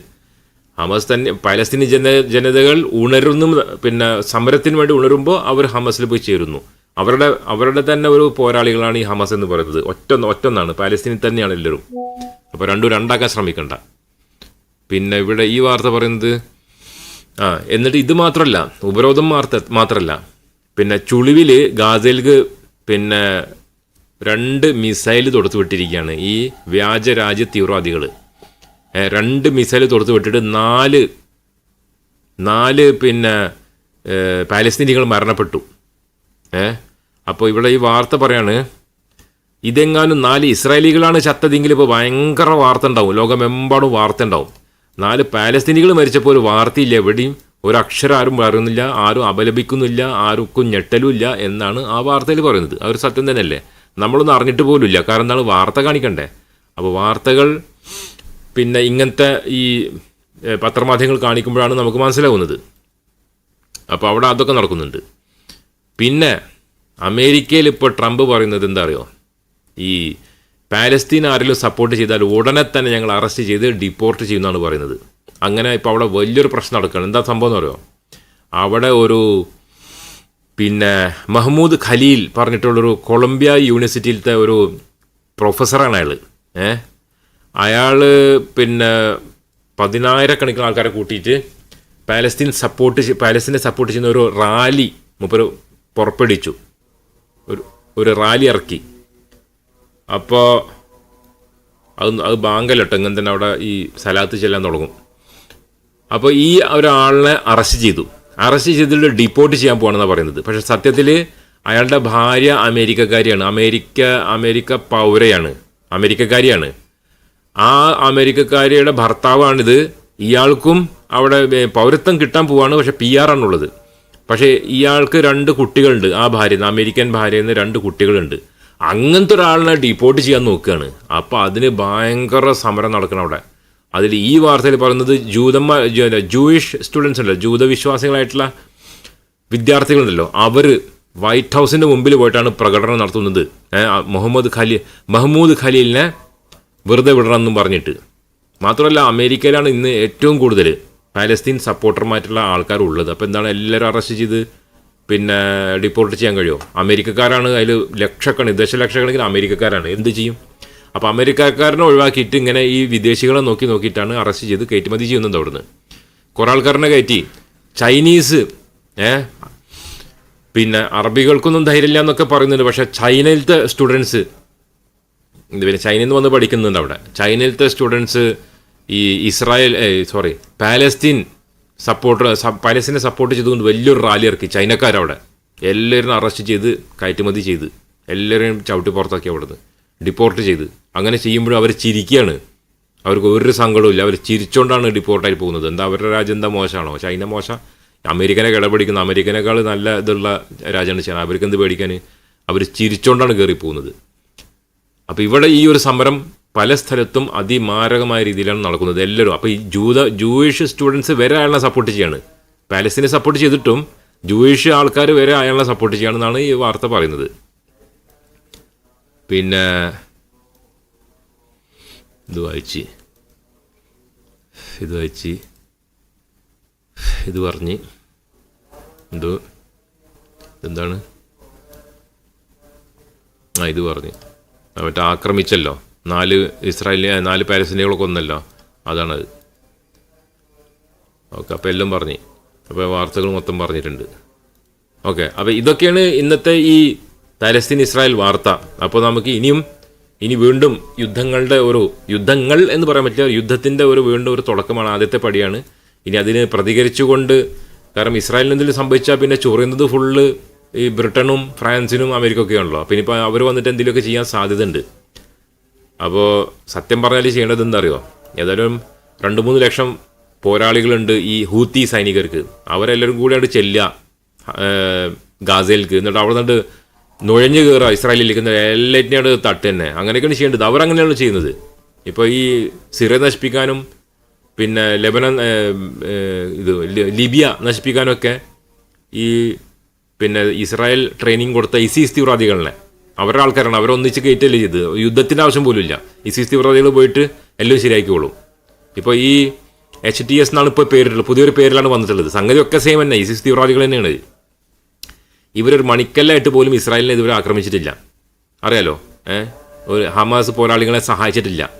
ഹമാസ് തന്നെ പാലസ്തീനി ജന ജനതകൾ ഉണരുന്നു പിന്നെ സമരത്തിന് വേണ്ടി ഉണരുമ്പോൾ അവർ ഹമാസിൽ പോയി ചേരുന്നു. അവരുടെ അവരുടെ തന്നെ ഒരു പോരാളികളാണ് ഈ ഹമാസ് എന്ന് പറയുന്നത്. ഒറ്റ ഒറ്റൊന്നാണ്. പാലസ്തീനിൽ തന്നെയാണ് എല്ലാവരും. അപ്പോൾ രണ്ടും രണ്ടാക്കാൻ ശ്രമിക്കണ്ട. പിന്നെ ഇവിടെ ഈ വാർത്ത പറയുന്നത് ആ എന്നിട്ട് ഇത് മാത്രമല്ല ഉപരോധം മാത്രമല്ല പിന്നെ ചുളിവിൽ ഗാസയിലേക്ക് പിന്നെ രണ്ട് മിസൈൽ തൊടുത്തു വിട്ടിരിക്കുകയാണ്. ഈ വ്യാജരാജ്യ തീവ്രവാദികൾ രണ്ട് മിസൈൽ തൊടുത്തു വിട്ടിട്ട് നാല് നാല് പിന്നെ പാലസ്തീനികൾ മരണപ്പെട്ടു. ഏ അപ്പോൾ ഇവിടെ ഈ വാർത്ത പറയാണ് ഇതെങ്ങാനും നാല് ഇസ്രായേലികളാണ് ചത്തതെങ്കിൽ ഇപ്പോൾ ഭയങ്കര വാർത്ത ഉണ്ടാവും. ലോകമെമ്പാടും വാർത്ത ഉണ്ടാവും. നാല് പാലസ്തീനികൾ മരിച്ചപ്പോൾ ഒരു വാർത്തയില്ല എവിടെയും. ഒരു ആരും പറയുന്നില്ല ആരും അപലപിക്കുന്നില്ല ആർക്കും ഞെട്ടലുമില്ല എന്നാണ് ആ വാർത്തയിൽ പറയുന്നത്. ഒരു സത്യം തന്നെയല്ലേ? നമ്മളൊന്നും അറിഞ്ഞിട്ട് പോലുമില്ല. കാരണം എന്താണ്? വാർത്ത കാണിക്കണ്ടേ? അപ്പോൾ വാർത്തകൾ പിന്നെ ഇങ്ങനത്തെ ഈ പത്രമാധ്യമങ്ങൾ കാണിക്കുമ്പോഴാണ് നമുക്ക് മനസ്സിലാവുന്നത്. അപ്പോൾ അവിടെ അതൊക്കെ നടക്കുന്നുണ്ട്. പിന്നെ അമേരിക്കയിൽ ഇപ്പോൾ ട്രംപ് പറയുന്നത് എന്താ അറിയോ ഈ പാലസ്തീൻ ആരെങ്കിലും സപ്പോർട്ട് ചെയ്താൽ ഉടനെ തന്നെ ഞങ്ങൾ അറസ്റ്റ് ചെയ്ത് ഡിപ്പോർട്ട് ചെയ്യുമെന്നാണ് പറയുന്നത്. അങ്ങനെ ഇപ്പോൾ അവിടെ വലിയൊരു പ്രശ്നം നടക്കുകയാണ്. എന്താ സംഭവം എന്ന് പറയുമോ അവിടെ ഒരു പിന്നെ മഹ്മൂദ് ഖലീൽ പറഞ്ഞിട്ടുള്ളൊരു കൊളംബിയ യൂണിവേഴ്സിറ്റിയിലത്തെ ഒരു പ്രൊഫസറാണ് അയാൾ ഏ? അയാൾ പിന്നെ പതിനായിരക്കണക്കിന് ആൾക്കാരെ കൂട്ടിയിട്ട് പാലസ്തീൻ സപ്പോർട്ട് പാലസ്തീനെ സപ്പോർട്ട് ചെയ്യുന്ന ഒരു റാലി മുപ്പര് പുറപ്പെടുവിച്ചു. ഒരു ഒരു റാലി ഇറക്കി. അപ്പോൾ അത് അത് ബാങ്കലോട്ടോ ഇങ്ങനെ തന്നെ അവിടെ ഈ സലാത്ത് ചെല്ലാൻ തുടങ്ങും. അപ്പോൾ ഈ ഒരാളിനെ അറസ്റ്റ് ചെയ്തു. അറസ്റ്റ് ചെയ്തിട്ട് ഡിപ്പോർട്ട് ചെയ്യാൻ പോകണമെന്നാണ് പറയുന്നത്. പക്ഷേ സത്യത്തിൽ അയാളുടെ ഭാര്യ അമേരിക്കക്കാരിയാണ്. America America പൗരയാണ്. അമേരിക്കക്കാരിയാണ്. ആ അമേരിക്കക്കാരിയുടെ ഭർത്താവാണിത്. ഇയാൾക്കും അവിടെ പൗരത്വം കിട്ടാൻ പോവാണ് പക്ഷേ പി ആർ ആണുള്ളത്. പക്ഷേ ഇയാൾക്ക് രണ്ട് കുട്ടികളുണ്ട്. ആ ഭാര്യ അമേരിക്കൻ ഭാര്യയിൽ നിന്ന് രണ്ട് കുട്ടികളുണ്ട്. അങ്ങനത്തെ ഒരാളിനെ ഡിപ്പോർട്ട് ചെയ്യാൻ നോക്കുകയാണ് അപ്പോൾ അതിന് ഭയങ്കര സമരം നടക്കണം അവിടെ. അതിൽ ഈ വാർത്തയിൽ പറയുന്നത് ജൂതന്മാർ ജൂയിഷ് സ്റ്റുഡൻസ് ഉണ്ടല്ലോ ജൂതവിശ്വാസികളായിട്ടുള്ള വിദ്യാർത്ഥികളുണ്ടല്ലോ. അവർ വൈറ്റ് ഹൗസിന്റെ മുമ്പിൽ പോയിട്ടാണ് പ്രകടനം നടത്തുന്നത്. മുഹമ്മദ് ഖലീൽ മഹ്മൂദ് ഖലീലിനെ വെറുതെ വിടണമെന്നും പറഞ്ഞിട്ട്. മാത്രമല്ല അമേരിക്കയിലാണ് ഇന്ന് ഏറ്റവും കൂടുതൽ പാലസ്തീൻ സപ്പോർട്ടർമായിട്ടുള്ള ആൾക്കാർ ഉള്ളത്. അപ്പോൾ എന്താണ് എല്ലാവരും അറസ്റ്റ് ചെയ്ത് പിന്നെ ഡിപ്പോർട്ട് ചെയ്യാൻ കഴിയുമോ? അമേരിക്കക്കാരാണ് അതിൽ ലക്ഷക്കണക്കിന് ദശലക്ഷക്കണക്കിന് അമേരിക്കക്കാരാണ്. എന്ത് ചെയ്യും? അപ്പോൾ അമേരിക്കക്കാരനെ ഒഴിവാക്കിയിട്ട് ഇങ്ങനെ ഈ വിദേശികളെ നോക്കി നോക്കിയിട്ടാണ് അറസ്റ്റ് ചെയ്ത് കയറ്റുമതി ചെയ്യുന്നത് അവിടുന്ന്. കുറേ ആൾക്കാരനെ കയറ്റി. ചൈനീസ് ഏ? പിന്നെ അറബികൾക്കൊന്നും ധൈര്യമില്ല എന്നൊക്കെ പറയുന്നുണ്ട്. പക്ഷേ ചൈനയിലത്തെ സ്റ്റുഡൻസ് പിന്നെ ചൈനയിൽ നിന്ന് വന്ന് പഠിക്കുന്നുണ്ട് അവിടെ. ചൈനയിലത്തെ സ്റ്റുഡൻസ് ഈ ഇസ്രായേൽ സോറി പാലസ്തീൻ സപ്പോർട്ട് പാലസ്തീനെ സപ്പോർട്ട് ചെയ്തുകൊണ്ട് വലിയൊരു റാലി ഇറക്കി. ചൈനക്കാരവിടെ. എല്ലാവരും അറസ്റ്റ് ചെയ്ത് കയറ്റുമതി ചെയ്ത്. എല്ലാവരെയും ചവിട്ടി പുറത്താക്കി അവിടുന്ന്. ഡിപ്പോർട്ട് ചെയ്ത്. അങ്ങനെ ചെയ്യുമ്പോഴും അവർ ചിരിക്കുകയാണ് അവർക്ക് ഒരു സങ്കടവും അവർ ചിരിച്ചുകൊണ്ടാണ് ഡിപ്പോർട്ടായി പോകുന്നത്. എന്താ അവരുടെ രാജ്യം എന്താ മോശമാണോ? ചൈന മോശം. അമേരിക്കനെ കിടപിടിക്കുന്ന. അമേരിക്കനേക്കാൾ നല്ല ഇതുള്ള രാജ്യമാണ് ചൈന. അവർക്ക് എന്ത് പേടിക്കാൻ? അവർ ചിരിച്ചുകൊണ്ടാണ് കയറി പോകുന്നത്. അപ്പോൾ ഇവിടെ ഈ ഒരു സമരം പല സ്ഥലത്തും അതിമാരകമായ രീതിയിലാണ് നടക്കുന്നത് എല്ലാവരും. അപ്പോൾ ഈ ജൂത ജൂയിഷ് സ്റ്റുഡൻസ് വരെ അയാളെ സപ്പോർട്ട് ചെയ്യാണ്. പാലസ്തീനെ സപ്പോർട്ട് ചെയ്തിട്ടും ജൂയിഷ് ആൾക്കാർ വരെ അയാളെ സപ്പോർട്ട് ചെയ്യണമെന്നാണ് ഈ വാർത്ത പറയുന്നത്. പിന്നെ ഇത് വായിച്ച്. ഇത് വായിച്ച്. ഇത് പറഞ്ഞ്. എന്തോ? എന്താണ് ആ ഇത് പറഞ്ഞ്. മറ്റേ ആക്രമിച്ചല്ലോ. നാല് ഇസ്രായേലി ആ, നാല് പാലസ്തീനികളെ കൊന്നല്ലോ. അതാണത്. ഓക്കെ അപ്പോൾ എല്ലാം പറഞ്ഞ്. അപ്പോൾ വാർത്തകൾ മൊത്തം പറഞ്ഞിട്ടുണ്ട്. ഓക്കെ അപ്പോൾ ഇതൊക്കെയാണ് ഇന്നത്തെ ഈ പാലസ്തീൻ ഇസ്രായേൽ വാർത്ത. അപ്പോൾ നമുക്ക് ഇനിയും ഇനി വീണ്ടും യുദ്ധങ്ങളുടെ ഒരു യുദ്ധങ്ങൾ എന്ന് പറയാൻ പറ്റില്ല യുദ്ധത്തിന്റെ ഒരു വീണ്ടും ഒരു തുടക്കമാണ് ആദ്യത്തെ പടിയാണ്. ഇനി അതിന് പ്രതികരിച്ചുകൊണ്ട് കാരണം ഇസ്രായേലിന് എന്തെങ്കിലും സംഭവിച്ചാൽ പിന്നെ ചൊറിയുന്നത് ഫുള്ള് ഈ ബ്രിട്ടനും ഫ്രാൻസിനും അമേരിക്ക ഒക്കെ ഉണ്ടല്ലോ അപ്പോൾ ഇനിയിപ്പോൾ അവർ വന്നിട്ട് എന്തെങ്കിലുമൊക്കെ ചെയ്യാൻ സാധ്യതയുണ്ട്. അപ്പോൾ സത്യം പറഞ്ഞാൽ ചെയ്യേണ്ടത് എന്തറിയോ ഏതായാലും രണ്ട് മൂന്ന് ലക്ഷം പോരാളികളുണ്ട് ഈ ഹൂത്തി സൈനികർക്ക്. അവരെല്ലാവരും കൂടി അവിടെ ചെല്ലുക ഗാസയിലേക്ക് എന്നിട്ട് അവിടെ നിന്നിട്ട് നുഴഞ്ഞു കയറുക ഇസ്രായേലിലേക്ക് എന്നിട്ട് എല്ലാറ്റിനും അവിടെ തട്ട് തന്നെ. അങ്ങനെയൊക്കെയാണ് ചെയ്യേണ്ടത്. അങ്ങനെയാണ് ചെയ്യുന്നത്. ഇപ്പോൾ ഈ സിറിയ നശിപ്പിക്കാനും പിന്നെ ലെബനൻ ഇത് ലിബിയ നശിപ്പിക്കാനൊക്കെ ഈ പിന്നെ ഇസ്രായേൽ ട്രെയിനിങ് കൊടുത്ത ഇസിസ് തീവ്രവാദികളെ. അവരുടെ ആൾക്കാരാണ്. അവരൊന്നിച്ച് കയറ്റല്ലേ ചെയ്ത് യുദ്ധത്തിന്റെ ആവശ്യം പോലും ഇല്ല. ഇസിസ് തീവ്രവാദികൾ പോയിട്ട് എല്ലാം ശരിയാക്കിക്കോളും. ഇപ്പോൾ ഈ എച്ച് ടി എസ് എന്നാണ് ഇപ്പോൾ പേരിട്ടുള്ളത്. പുതിയൊരു പേരിലാണ് വന്നിട്ടുള്ളത്. സംഗതി ഒക്കെ സെയിം തന്നെ. ഇസിസ് തീവ്രവാദികൾ തന്നെയാണ്. ഇവരൊരു മണിക്കല്ലായിട്ട് പോലും ഇസ്രായേലിനെ ഇതുവരെ ആക്രമിച്ചിട്ടില്ല. അറിയാലോ? ഏഹ് ഒരു ഹമാസ് പോരാളികളെ സഹായിച്ചിട്ടില്ല.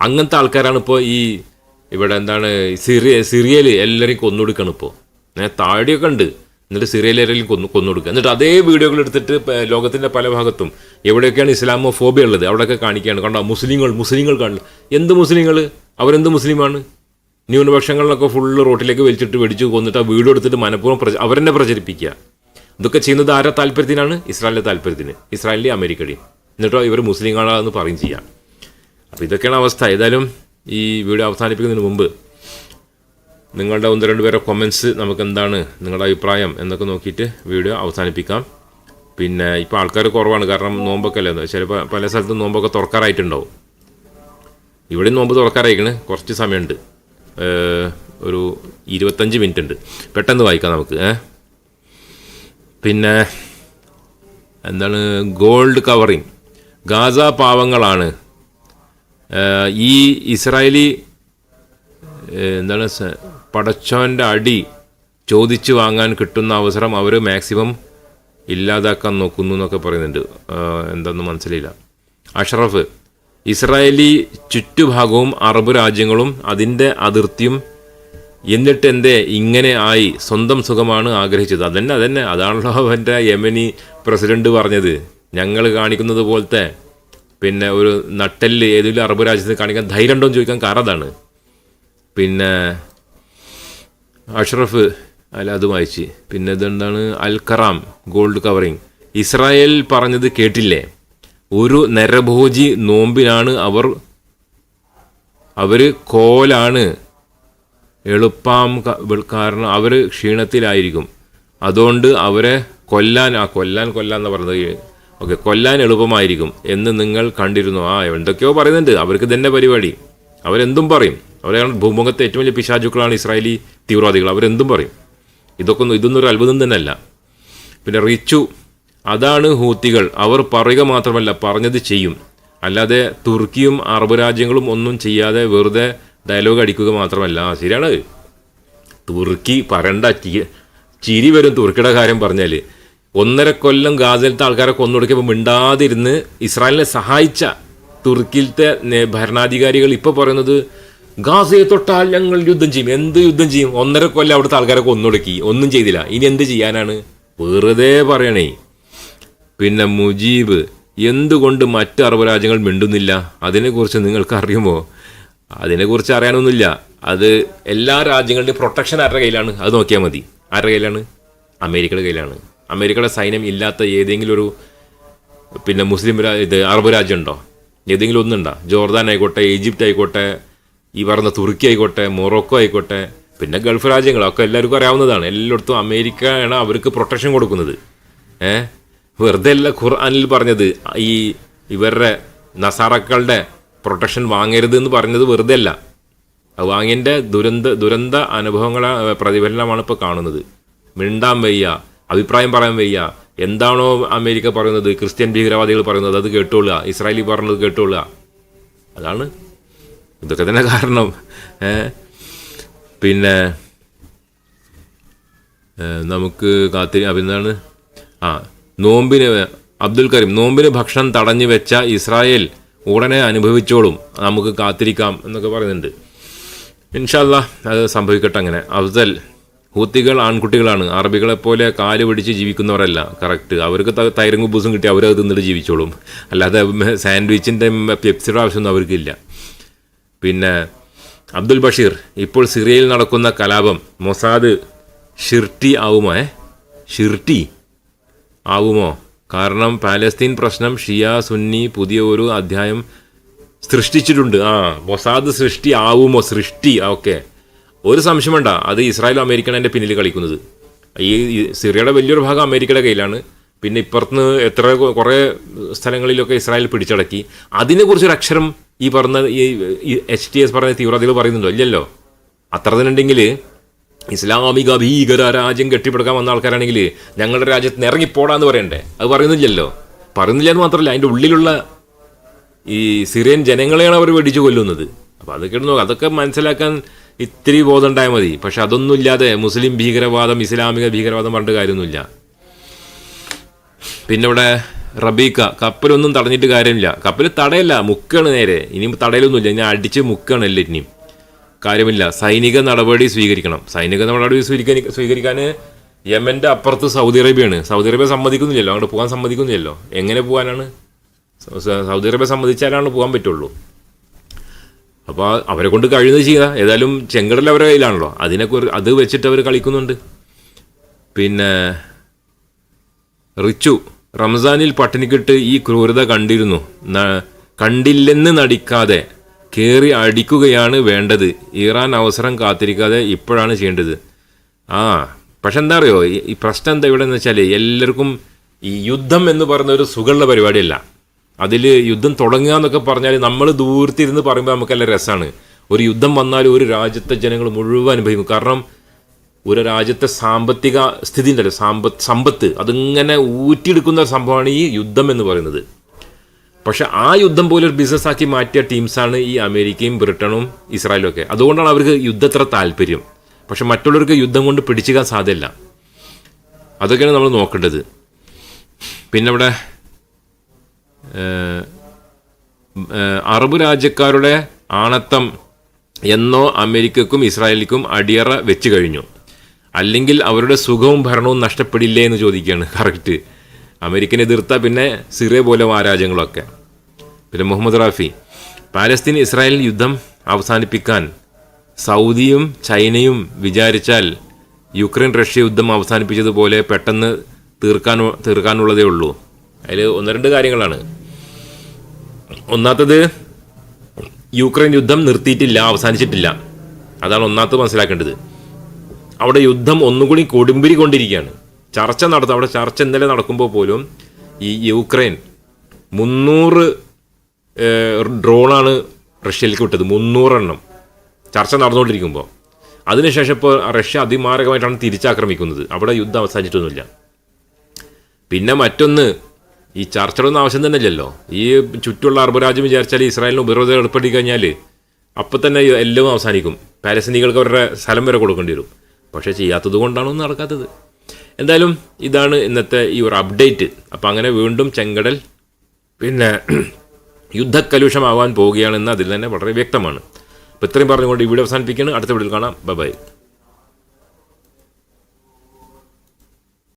അങ്ങനത്തെ ആൾക്കാരാണ് ഇപ്പോൾ ഈ ഇവിടെ എന്താണ് സിറിയ സിറിയയിൽ എല്ലാവരെയും കൊന്നൊടുക്കണം ഇപ്പോൾ ഏഹ് താഴെയൊക്കെ ഉണ്ട്. എന്നിട്ട് സിറിയയിൽ കൊന്നു കൊന്നൊടുക്കുക. എന്നിട്ട് അതേ വീഡിയോകൾ എടുത്തിട്ട് ലോകത്തിന്റെ പല ഭാഗത്തും എവിടെയൊക്കെയാണ് ഇസ്ലാമോ ഫോബിയ ഉള്ളത്? അവിടെയൊക്കെ കാണിക്കുകയാണ്. കണ്ടോ? മുസ്ലിങ്ങൾ മുസ്ലിങ്ങൾ കാണില്ല എന്ത് മുസ്ലിങ്ങൾ അവരെന്ത് മുസ്ലിമാണ്? ന്യൂനപക്ഷങ്ങളിലൊക്കെ ഫുള്ള് റോട്ടിലേക്ക് വലിച്ചിട്ട് വെടിച്ച് കൊന്നിട്ട് ആ വീഡിയോ എടുത്തിട്ട് മനഃപൂർവം പ്രച അവരെന്നെ പ്രചരിപ്പിക്കുക. ഇതൊക്കെ ചെയ്യുന്നത് ആരുടെ താല്പര്യത്തിനാണ്? ഇസ്രായേലിന്റെ താല്പര്യത്തിന്. ഇസ്രായേലിന്റെ അമേരിക്കയുടെയും. എന്നിട്ടോ ഇവർ മുസ്ലിങ്ങളാണെന്ന് പറയും ചെയ്യാം. അപ്പോൾ ഇതൊക്കെയാണ് അവസ്ഥ. ഏതായാലും ഈ വീഡിയോ അവസാനിപ്പിക്കുന്നതിന് മുമ്പ് നിങ്ങളുടെ ഒന്ന് രണ്ട് പേരെ കൊമൻസ് നമുക്ക് എന്താണ് നിങ്ങളുടെ അഭിപ്രായം എന്നൊക്കെ നോക്കിയിട്ട് വീഡിയോ അവസാനിപ്പിക്കാം. പിന്നെ ഇപ്പോൾ ആൾക്കാർ കുറവാണ്. കാരണം നോമ്പൊക്കെ അല്ലേ? ചിലപ്പോൾ പല സ്ഥലത്തും നോമ്പൊക്കെ തുറക്കാറായിട്ടുണ്ടാവും. ഇവിടെ നോമ്പ് തുറക്കാറായിരിക്കണ്. കുറച്ച് സമയമുണ്ട്. ഒരു ഇരുപത്തഞ്ച് മിനിറ്റ് ഉണ്ട് പെട്ടെന്ന് വായിക്കാം നമുക്ക്. ഏഹ്? പിന്നെ എന്താണ് ഗോൾഡ് കവറിങ് ഗാസ പാവങ്ങളാണ്. ഈ ഇസ്രായേലി എന്താണ് പടച്ചോന്റെ അടി ചോദിച്ചു വാങ്ങാൻ കിട്ടുന്ന അവസരം അവർ മാക്സിമം ഇല്ലാതാക്കാൻ നോക്കുന്നു എന്നൊക്കെ പറയുന്നുണ്ട്. എന്താണെന്ന് മനസ്സിലായില്ല. അഷറഫ് ഇസ്രായേലി ചുറ്റുഭാഗവും അറബ് രാജ്യങ്ങളും അതിന്റെ അതിർത്തിയും എന്നിട്ട് എന്തേ ഇങ്ങനെ ആയി സ്വന്തം സുഖമാണ് ആഗ്രഹിച്ചത്. അതന്നെ അതന്നെ. അതാണല്ലോ അവന്റെ യമനി പ്രസിഡന്റ് പറഞ്ഞത്. ഞങ്ങൾ കാണിക്കുന്നത് പോലത്തെ പിന്നെ ഒരു നട്ടെല്ല് ഏതെങ്കിലും അറബ് രാജ്യത്ത് കാണിക്കാൻ ധൈര്യം ഉണ്ടോ എന്ന് ചോദിക്കാൻ കാരണം അതാണ്. പിന്നെ അഷ്റഫ് അല്ല അത് വായിച്ച്. പിന്നെ ഇതെന്താണ്? Al Karam gold covering. Israel പറഞ്ഞത് കേട്ടില്ലേ? ഒരു നരഭോജി നോമ്പിനാണ് അവർ അവർ കോലാണ് എളുപ്പാം കാരണം അവർ ക്ഷീണത്തിലായിരിക്കും. അതുകൊണ്ട് അവരെ കൊല്ലാൻ ആ കൊല്ലാൻ കൊല്ലാൻ എന്ന് പറഞ്ഞത്. ഓക്കെ കൊല്ലാൻ എളുപ്പമായിരിക്കും എന്ന് നിങ്ങൾ കണ്ടിരുന്നു. ആ എന്തൊക്കെയോ പറയുന്നുണ്ട്. അവർക്ക് തന്നെ പരിപാടി. അവരെന്തും പറയും. അവരാണ് ഭൂമുഖത്തെ ഏറ്റവും വലിയ പിശാചുക്കളാണ് ഇസ്രായേലി തീവ്രവാദികൾ. അവരെന്തും പറയും. ഇതൊക്കെ ഒന്നും ഇതൊന്നും ഒരു അത്ഭുതം തന്നെയല്ല. പിന്നെ റിച്ചു അതാണ് ഹൂത്തികൾ. അവർ പറയുക മാത്രമല്ല പറഞ്ഞത് ചെയ്യും. അല്ലാതെ തുർക്കിയും അറബ് രാജ്യങ്ങളും ഒന്നും ചെയ്യാതെ വെറുതെ ഡയലോഗ് അടിക്കുക മാത്രമല്ല ശരിയാണ് തുർക്കി പറണ്ട ചിരി വരും തുർക്കിയുടെ കാര്യം പറഞ്ഞാൽ ഒന്നര കൊല്ലം ഗാസയിലത്തെ ആൾക്കാരെ കൊന്നൊടുക്കിയപ്പോൾ മിണ്ടാതിരുന്ന് ഇസ്രായേലിനെ സഹായിച്ച തുർക്കിയിലത്തെ ഭരണാധികാരികൾ ഇപ്പോൾ പറയുന്നത് ഗാസയെ തൊട്ടാൽ ഞങ്ങൾ യുദ്ധം ചെയ്യും. എന്ത് യുദ്ധം ചെയ്യും? ഒന്നര കൊല്ലം അവിടുത്തെ ആൾക്കാരെ കൊന്നൊടുക്കി. ഒന്നും ചെയ്തില്ല. ഇനി എന്ത് ചെയ്യാനാണ്? വെറുതെ പറയണേ. പിന്നെ മുജീബ് എന്തുകൊണ്ട് മറ്റ് അറബ് രാജ്യങ്ങൾ മിണ്ടുന്നില്ല? അതിനെക്കുറിച്ച് നിങ്ങൾക്ക് അറിയുമോ അതിനെക്കുറിച്ച് അറിയാനൊന്നുമില്ല. അത് എല്ലാ രാജ്യങ്ങളുടെയും പ്രൊട്ടക്ഷൻ ആരുടെ കയ്യിലാണ്? അത് നോക്കിയാൽ മതി. ആരുടെ കയ്യിലാണ്? അമേരിക്കയുടെ കയ്യിലാണ്. അമേരിക്കയുടെ സൈന്യം ഇല്ലാത്ത ഏതെങ്കിലും ഒരു പിന്നെ മുസ്ലിം ഇത് അറബ് രാജ്യം ഉണ്ടോ ഏതെങ്കിലും ഒന്നുണ്ടോ? ജോർദാൻ ആയിക്കോട്ടെ ഈജിപ്റ്റ് ആയിക്കോട്ടെ ഈ പറഞ്ഞ തുർക്കി ആയിക്കോട്ടെ മൊറോക്കോ ആയിക്കോട്ടെ പിന്നെ ഗൾഫ് രാജ്യങ്ങളൊക്കെ എല്ലാവർക്കും അറിയാവുന്നതാണ്. എല്ലായിടത്തും അമേരിക്കയാണ് അവർക്ക് പ്രൊട്ടക്ഷൻ കൊടുക്കുന്നത്. ഏഹ് വെറുതെ അല്ല ഖുർആാനിൽ പറഞ്ഞത്. ഈ ഇവരുടെ നസാറക്കളുടെ പ്രൊട്ടക്ഷൻ വാങ്ങരുത് എന്ന് പറഞ്ഞത് വെറുതെ അല്ല അത് വാങ്ങിയതിന്റെ ദുരന്ത ദുരന്ത അനുഭവങ്ങളെ പ്രതിഫലനമാണ് ഇപ്പോൾ കാണുന്നത്. മിണ്ടാൻ വയ്യ അഭിപ്രായം പറയാൻ വയ്യ. എന്താണോ അമേരിക്ക പറയുന്നത് ക്രിസ്ത്യൻ ഭീകരവാദികൾ പറയുന്നത് അത് കേട്ടോളുക. ഇസ്രായേലി പറഞ്ഞത് കേട്ടോളുക. അതാണ് ഇതൊക്കെ തന്നെ കാരണം. പിന്നെ നമുക്ക് കാത്തിരി അഭിനന്ദാണ് ആ നോമ്പിന് അബ്ദുൽ കരീം നോമ്പിന് ഭക്ഷണം തടഞ്ഞു വെച്ച ഇസ്രായേൽ ഉടനെ അനുഭവിച്ചോളും. നമുക്ക് കാത്തിരിക്കാം എന്നൊക്കെ പറയുന്നുണ്ട്. ഇൻഷല്ല അത് സംഭവിക്കട്ടെ അങ്ങനെ. അഫ്സൽ ഹൂത്തികൾ ആൺകുട്ടികളാണ്. അറബികളെ പോലെ കാൽ പിടിച്ച് ജീവിക്കുന്നവരല്ല. കറക്റ്റ്. അവർക്ക് തൈരും കുബൂസും കിട്ടി അവരത് തിന്നിട്ട് ജീവിച്ചോളും. അല്ലാതെ സാൻഡ്വിച്ചിന്റെ പെപ്സിയുടെ ആവശ്യമൊന്നും അവർക്കില്ല. പിന്നെ അബ്ദുൽ ബഷീർ ഇപ്പോൾ സിറിയയിൽ നടക്കുന്ന കലാപം മൊസാദ് ഷിർട്ടി ആവുമോ ഷിർട്ടി ആവുമോ? കാരണം പാലസ്തീൻ പ്രശ്നം ഷിയ സുന്നി പുതിയ ഒരു അധ്യായം സൃഷ്ടിച്ചിട്ടുണ്ട്. ആ മൊസാദ് സൃഷ്ടി ആവുമോ? സൃഷ്ടി ഓക്കെ. ഒരു സംശയം വേണ്ട അത് ഇസ്രായേലും അമേരിക്കയാണ് എന്റെ പിന്നിൽ കളിക്കുന്നത്. ഈ ഈ സിറിയയുടെ വലിയൊരു ഭാഗം അമേരിക്കയുടെ കയ്യിലാണ്. പിന്നെ ഇപ്പുറത്തുനിന്ന് എത്ര കുറേ സ്ഥലങ്ങളിലൊക്കെ ഇസ്രായേൽ പിടിച്ചടക്കി. അതിനെക്കുറിച്ചൊരു അക്ഷരം ഈ പറഞ്ഞ ഈ എച്ച് ടി എസ് പറഞ്ഞ തീവ്രവാദികൾ പറയുന്നുണ്ടോ? ഇല്ലല്ലോ. അത്ര തന്നെ ഉണ്ടെങ്കിൽ ഇസ്ലാമിക ഭീകര രാജ്യം കെട്ടിപ്പടുക്കാൻ വന്ന ആൾക്കാരാണെങ്കിൽ ഞങ്ങളുടെ രാജ്യത്ത് നിന്ന് ഇറങ്ങിപ്പോടാന്ന് പറയണ്ടേ? അത് പറയുന്നില്ലല്ലോ. പറയുന്നില്ല എന്ന് മാത്രമല്ല അതിന്റെ ഉള്ളിലുള്ള ഈ സിറിയൻ ജനങ്ങളെയാണ് അവർ വെടിച്ചു കൊല്ലുന്നത്. അപ്പോൾ അതൊക്കെ നോക്കാം അതൊക്കെ മനസ്സിലാക്കാൻ ഇത്തിരി ബോധം ഉണ്ടായാൽ മതി. പക്ഷെ അതൊന്നും ഇല്ലാതെ മുസ്ലിം ഭീകരവാദം ഇസ്ലാമിക ഭീകരവാദം പറഞ്ഞിട്ട് കാര്യമൊന്നുമില്ല. പിന്നെ ഇവിടെ റബീക്ക കപ്പലൊന്നും തടഞ്ഞിട്ട് കാര്യമില്ല. കപ്പൽ തടയല്ല മുക്കാണ് നേരെ. ഇനി തടയലൊന്നുമില്ല ഞാൻ അടിച്ച് മുക്കാണല്ലേ ഇനിയും. കാര്യമില്ല. സൈനിക നടപടി സ്വീകരിക്കണം. സൈനിക നടപടി സ്വീകരിക്കാൻ സ്വീകരിക്കാൻ യമന്റെ അപ്പുറത്ത് സൗദി അറേബ്യയാണ്. സൗദി അറേബ്യ സമ്മതിക്കുന്നില്ലല്ലോ. അങ്ങോട്ട് പോകാൻ സമ്മതിക്കുന്നില്ലല്ലോ. എങ്ങനെ പോകാനാണ്? സൗദി അറേബ്യ സമ്മതിച്ചാലാണ് പോകാൻ പറ്റുള്ളൂ. അപ്പോൾ അവരെ കൊണ്ട് കഴിയുന്നത് ചെയ്യുക ഏതായാലും ചെങ്കടൽ അവരുടെ കയ്യിലാണല്ലോ. അതിനെക്കുറിച്ച് അത് വെച്ചിട്ട് അവർ കളിക്കുന്നുണ്ട്. പിന്നെ റിച്ചു റംസാനിൽ പട്ടിണിക്കിട്ട് ഈ ക്രൂരത കണ്ടിരുന്നു. കണ്ടില്ലെന്ന് നടിക്കാതെ കയറി അടിക്കുകയാണ് വേണ്ടത്. ഇറാൻ അവസരം കാത്തിരിക്കാതെ ഇപ്പോഴാണ് ചെയ്യേണ്ടത്. ആ പക്ഷെ എന്താ അറിയോ? ഈ- പ്രശ്നം എന്താ ഇവിടെ എന്ന് വെച്ചാൽ എല്ലാവർക്കും ഈ യുദ്ധം എന്ന് പറയുന്ന ഒരു സുഖമുള്ള പരിപാടിയല്ല. അതിൽ യുദ്ധം തുടങ്ങുക എന്നൊക്കെ പറഞ്ഞാൽ നമ്മൾ ദൂരത്തിരുന്ന് പറയുമ്പോൾ നമുക്ക് നല്ല രസമാണ് ഒരു യുദ്ധം വന്നാൽ ഒരു രാജ്യത്തെ ജനങ്ങൾ മുഴുവൻ അനുഭവിക്കും. കാരണം ഒരു രാജ്യത്തെ സാമ്പത്തിക സ്ഥിതി ഉണ്ടല്ലോ. സാമ്പത്ത് സമ്പത്ത്. അതിങ്ങനെ ഊറ്റിയെടുക്കുന്ന ഒരു സംഭവമാണ് ഈ യുദ്ധം എന്ന് പറയുന്നത്. പക്ഷെ ആ യുദ്ധം പോലെ ഒരു ബിസിനസ് ആക്കി മാറ്റിയ ടീംസാണ് ഈ അമേരിക്കയും ബ്രിട്ടനും ഇസ്രായേലും ഒക്കെ. അതുകൊണ്ടാണ് അവർക്ക് യുദ്ധത്ര താല്പര്യം. പക്ഷെ മറ്റുള്ളവർക്ക് യുദ്ധം കൊണ്ട് പിടിച്ചിക്കാൻ സാധ്യല്ല അതൊക്കെയാണ് നമ്മൾ നോക്കേണ്ടത്. പിന്നെ ഇവിടെ അറബ് രാജ്യക്കാരുടെ ആണത്തം എന്നോ അമേരിക്കക്കും ഇസ്രായേലിക്കും അടിയറ വെച്ച് കഴിഞ്ഞു. അല്ലെങ്കിൽ അവരുടെ സുഖവും ഭരണവും നഷ്ടപ്പെടില്ലേ എന്ന് ചോദിക്കുകയാണ്. കറക്റ്റ് അമേരിക്കനെ എതിർത്താൽ പിന്നെ സിറിയ പോലെ ആ രാജ്യങ്ങളൊക്കെ. പിന്നെ മുഹമ്മദ് റാഫി പാലസ്തീൻ ഇസ്രായേൽ യുദ്ധം അവസാനിപ്പിക്കാൻ സൗദിയും ചൈനയും വിചാരിച്ചാൽ യുക്രൈൻ റഷ്യ യുദ്ധം അവസാനിപ്പിച്ചതുപോലെ പെട്ടെന്ന് തീർക്കാൻ തീർക്കാനുള്ളതേ ഉള്ളൂ. അതിൽ ഒന്ന് രണ്ട് കാര്യങ്ങളാണ്. ഒന്നാത്തത് യുക്രൈൻ യുദ്ധം നിർത്തിയിട്ടില്ല അവസാനിച്ചിട്ടില്ല. അതാണ് ഒന്നാമത് മനസ്സിലാക്കേണ്ടത്. അവിടെ യുദ്ധം ഒന്നുകൂടി കൊടുമ്പിരി കൊണ്ടിരിക്കുകയാണ്. ചർച്ച നടത്തും അവിടെ ചർച്ച ഇന്നലെ നടക്കുമ്പോൾ പോലും ഈ യുക്രൈൻ മുന്നൂറ് ഡ്രോണാണ് റഷ്യയിലേക്ക് വിട്ടത്. മുന്നൂറെണ്ണം ചർച്ച നടന്നുകൊണ്ടിരിക്കുമ്പോൾ അതിനുശേഷം ഇപ്പോൾ റഷ്യ അതിമാരകമായിട്ടാണ് തിരിച്ചാക്രമിക്കുന്നത്. അവിടെ യുദ്ധം അവസാനിച്ചിട്ടൊന്നുമില്ല. പിന്നെ മറ്റൊന്ന് ഈ ചർച്ചയുടെ ആവശ്യം തന്നെ ഇല്ലല്ലോ ഈ ചുറ്റുള്ള അറബ് രാജ്യം വിചാരിച്ചാൽ ഇസ്രായേലിന് ഉപരോധം ഏർപ്പെടുത്തി കഴിഞ്ഞാൽ അപ്പം തന്നെ എല്ലാം അവസാനിക്കും. പാലസ്തീനികൾക്ക് അവരുടെ സ്ഥലം വരെ കൊടുക്കേണ്ടി വരും. പക്ഷേ ചെയ്യാത്തത് കൊണ്ടാണ് ഒന്നും നടക്കാത്തത്. എന്തായാലും ഇതാണ് ഇന്നത്തെ ഈ ഒരു അപ്ഡേറ്റ്. അപ്പം അങ്ങനെ വീണ്ടും ചെങ്കടൽ പിന്നെ യുദ്ധക്കലുഷമാവാൻ പോവുകയാണെന്ന് അതിൽ തന്നെ വളരെ വ്യക്തമാണ്. അപ്പോൾ ഇത്രയും പറഞ്ഞുകൊണ്ട് വീഡിയോ അവസാനിപ്പിക്കുകയാണ്. അടുത്ത വീഡിയോയിൽ കാണാം. ബൈ